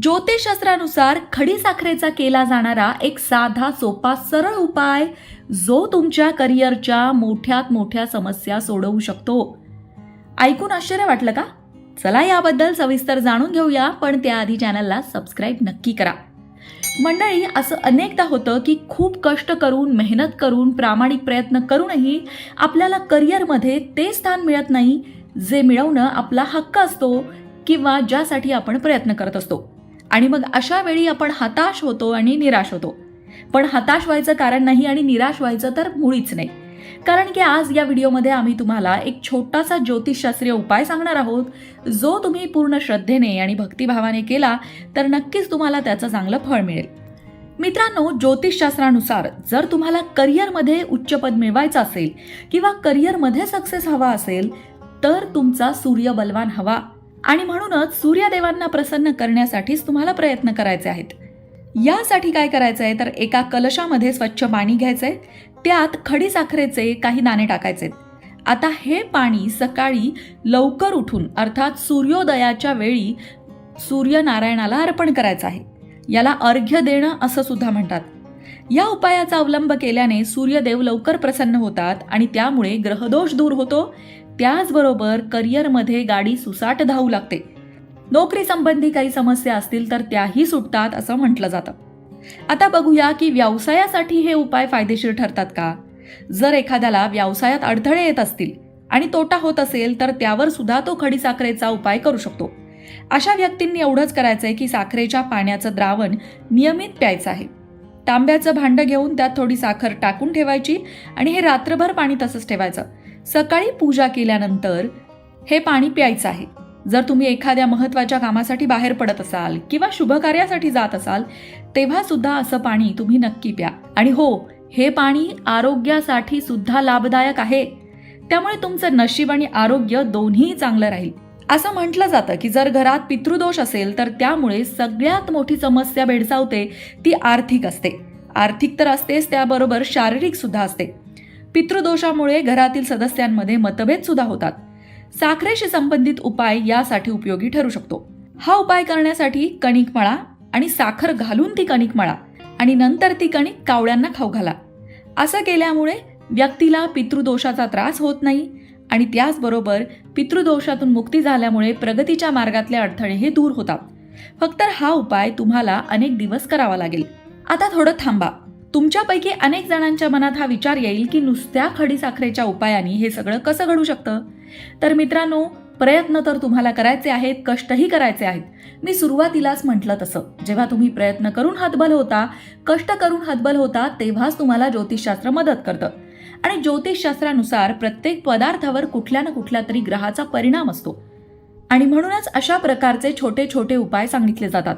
ज्योतिषशास्त्रानुसार खडीसाखरेचा केला जाणारा एक साधा सोपा सरळ उपाय जो तुमच्या करिअरच्या मोठ्यात मोठ्या समस्या सोडवू शकतो. ऐकून आश्चर्य वाटलं का? चला याबद्दल सविस्तर जाणून घेऊया पण त्याआधी चॅनलला सबस्क्राईब नक्की करा. मंडळी असं अनेकदा होतं की खूप कष्ट करून मेहनत करून प्रामाणिक प्रयत्न करूनही आपल्याला करिअरमध्ये ते स्थान मिळत नाही जे मिळवणं आपला हक्क असतो किंवा ज्यासाठी आपण प्रयत्न करत असतो. आणि मग अशा वेळी आपण हताश होतो आणि निराश होतो. पण हताश व्हायचं कारण नाही आणि निराश व्हायचं तर मुळीच नाही. कारण की आज या व्हिडिओमध्ये आम्ही तुम्हाला एक छोटासा ज्योतिषशास्त्रीय उपाय सांगणार आहोत. जो तुम्ही पूर्ण श्रद्धेने आणि भक्तिभावाने केला तर नक्कीच तुम्हाला त्याचं चांगलं फळ मिळेल. मित्रांनो ज्योतिषशास्त्रानुसार जर तुम्हाला करिअरमध्ये उच्च पद मिळवायचं असेल किंवा करिअरमध्ये सक्सेस हवा असेल तर तुमचा सूर्य बलवान हवा. आणि म्हणूनच सूर्यदेवांना प्रसन्न करण्यासाठीच तुम्हाला प्रयत्न करायचे आहेत. यासाठी काय करायचं आहे तर एका कलशामध्ये स्वच्छ पाणी घ्यायचं आहे त्यात खडीसाखरेचे काही दाणे टाकायचे. आता हे पाणी सकाळी लवकर उठून अर्थात सूर्योदयाच्या वेळी सूर्यनारायणाला अर्पण करायचं आहे. याला अर्घ्य देणं असं सुद्धा म्हणतात. या उपायाचा अवलंब केल्याने सूर्यदेव लवकर प्रसन्न होतात आणि त्यामुळे ग्रहदोष दूर होतो. त्याचबरोबर करिअरमध्ये गाडी सुसाट धावू लागते. नोकरी संबंधी काही समस्या असतील तर त्याही सुटतात असं म्हटलं जातं. आता बघूया की व्यवसायासाठी हे उपाय फायदेशीर ठरतात का? जर एखाद्याला व्यवसायात अडथळे येत असतील आणि तोटा होत असेल तर त्यावर सुद्धा तो खडीसाखरेचा उपाय करू शकतो. अशा व्यक्तींनी एवढंच करायचंय की साखरेच्या पाण्याचं द्रावण नियमित प्यायचं आहे. तांब्याचं भांडं घेऊन त्यात थोडी साखर टाकून ठेवायची आणि हे रात्रभर पाणी तसंच ठेवायचं. सकाळी पूजा केल्यानंतर हे पाणी प्यायचं आहे. जर तुम्ही एखाद्या महत्त्वाच्या कामासाठी बाहेर पडत असाल किंवा शुभ कार्यासाठी जात असाल तेव्हा सुद्धा असं पाणी तुम्ही नक्की प्या. आणि हो हे पाणी आरोग्यासाठी सुद्धा लाभदायक आहे. त्यामुळे तुमचं नशीब आणि आरोग्य दोन्ही चांगलं राहील. असं म्हटलं जातं की जर घरात पितृदोष असेल तर त्यामुळे सगळ्यात मोठी समस्या भेडसावते ती आर्थिक असते. आर्थिक तर असतेच त्याबरोबर शारीरिक सुद्धा असते. पितृदोषामुळे घरातील सदस्यांमध्ये मतभेद सुद्धा होतात. साखरेशी संबंधित उपाय यासाठी उपयोगी ठरू शकतो. हा उपाय करण्यासाठी कणिक मळा आणि साखर घालून ती कणिक मळा आणि नंतर ती कणिक कावळ्यांना खाऊ घाला. असं केल्यामुळे व्यक्तीला पितृदोषाचा त्रास होत नाही आणि त्याचबरोबर पितृदोषातून मुक्ती झाल्यामुळे प्रगतीच्या मार्गातले अडथळे हे दूर होतात. फक्त हा उपाय तुम्हाला अनेक दिवस करावा लागेल. आता थोडं थांबा. तुमच्यापैकी अनेक जणांच्या मनात हा विचार येईल की नुसत्या खडीसाखरेच्या उपायाने हे सगळं कसं घडू शकतं? तर मित्रांनो प्रयत्न तर तुम्हाला करायचे आहेत कष्टही करायचे आहेत. मी सुरुवातीलाच म्हटलं तसं. जेव्हा तुम्ही प्रयत्न करून हातबल होता कष्ट करून हातबल होता तेव्हाच तुम्हाला ज्योतिषशास्त्र मदत करतं. आणि ज्योतिषशास्त्रानुसार प्रत्येक पदार्थावर कुठल्या ना कुठल्या तरी ग्रहाचा परिणाम असतो. आणि म्हणूनच अशा प्रकारचे छोटे छोटे उपाय सांगितले जातात.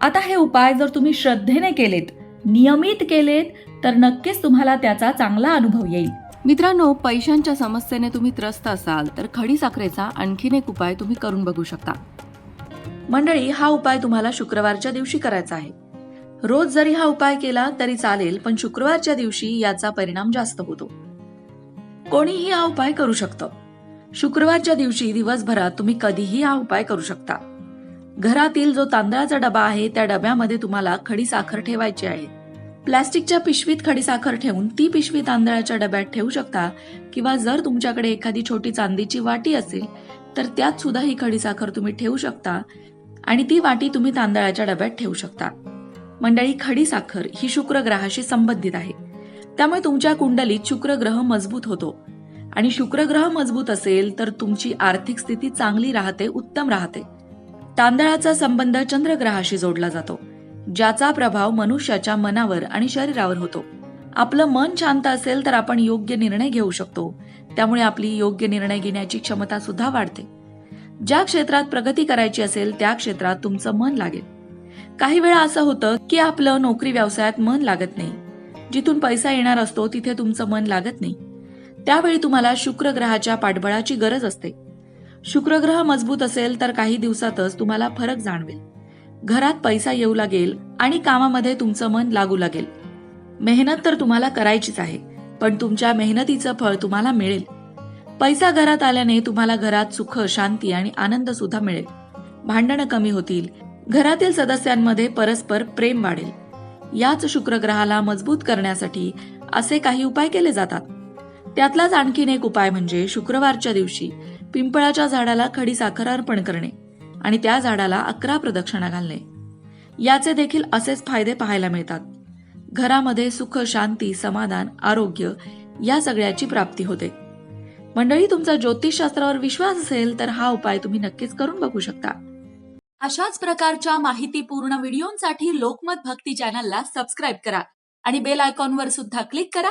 आता हे उपाय जर तुम्ही श्रद्धेने केलेत नियमित केलेत तर नक्कीच तुम्हाला त्याचा चांगला अनुभव येईल. मित्रांनो पैशांच्या समस्येने तुम्ही त्रस्त असाल तर खडी साखरेचा आणखीन एक उपाय तुम्ही करून बघू शकता. मंडळी हा उपाय तुम्हाला शुक्रवारच्या दिवशी करायचा आहे. रोज जरी हा उपाय केला तरी चालेल पण शुक्रवारच्या दिवशी याचा परिणाम जास्त होतो. कोणीही हा उपाय करू शकतं. शुक्रवारच्या दिवशी दिवसभरात तुम्ही कधीही हा उपाय करू शकता. घरातील जो तांदळाचा डबा आहे त्या डब्यामध्ये तुम्हाला खडी साखर ठेवायची आहे. प्लॅस्टिकच्या पिशवीत खडी साखर ठेवून ती पिशवी तांदळाच्या डब्यात ठेवू शकता किंवा जर तुमच्याकडे एखादी छोटी चांदीची वाटी असेल तर त्यात सुद्धा ही खडी साखर तुम्ही ठेवू शकता आणि ती वाटी तुम्ही तांदळाच्या डब्यात ठेवू शकता. मंडळी खडी साखर ही शुक्र ग्रहाशी संबंधित आहे. त्यामुळे तुमच्या कुंडलीत शुक्र ग्रह मजबूत होतो. आणि शुक्र ग्रह मजबूत असेल तर तुमची आर्थिक स्थिती चांगली राहते उत्तम राहते. तांदळाचा संबंध चंद्रग्रहाशी जोडला जातो ज्याचा प्रभाव मनुष्याच्या मनावर आणि शरीरावर होतो. आपलं मन शांत असेल तर आपण योग्य निर्णय घेऊ शकतो त्यामुळे आपली योग्य निर्णय घेण्याची क्षमता सुद्धा वाढते. ज्या क्षेत्रात प्रगती करायची असेल त्या क्षेत्रात तुमचं मन लागेल. काही वेळा असं होतं की आपलं नोकरी व्यवसायात मन लागत नाही. जिथून पैसा येणार असतो तिथे तुमचं मन लागत नाही. त्यावेळी तुम्हाला शुक्र ग्रहाच्या पाठबळाची गरज असते. शुक्रग्रह मजबूत असेल तर काही दिवसातच तुम्हाला फरक जाणवेल. घरात पैसा येऊ लागेल आणि कामामध्ये तुमचं मन लागू लागेल. मेहनत तर तुम्हाला करायचीच आहे पण तुमच्या मेहनतीचं फळ तुम्हाला मिळेल. पैसा घरात आल्याने तुम्हाला घरात सुख शांती आणि आनंद सुद्धा मिळेल. भांडणं कमी होतील. घरातील सदस्यांमध्ये परस्पर प्रेम वाढेल. याच शुक्रग्रहाला मजबूत करण्यासाठी असे काही उपाय केले जातात. त्यातलाच आणखीन एक उपाय म्हणजे शुक्रवारच्या दिवशी पिंपळाच्या झाडाला खडी साखर अर्पण करणे आणि त्या झाडाला अकरा प्रदक्षिणा घालणे. याचे देखील असेच फायदे पाहायला मिळतात. घरामध्ये सुख शांती समाधान आरोग्य या सगळ्याची प्राप्ती होते. मंडळी तुमचा ज्योतिषशास्त्रावर विश्वास असेल तर हा उपाय तुम्ही नक्कीच करून बघू शकता. अशाच प्रकारच्या माहितीपूर्ण व्हिडिओंसाठी लोकमत भक्ती चॅनलला सबस्क्राईब करा आणि बेल आयकॉनवर सुद्धा क्लिक करा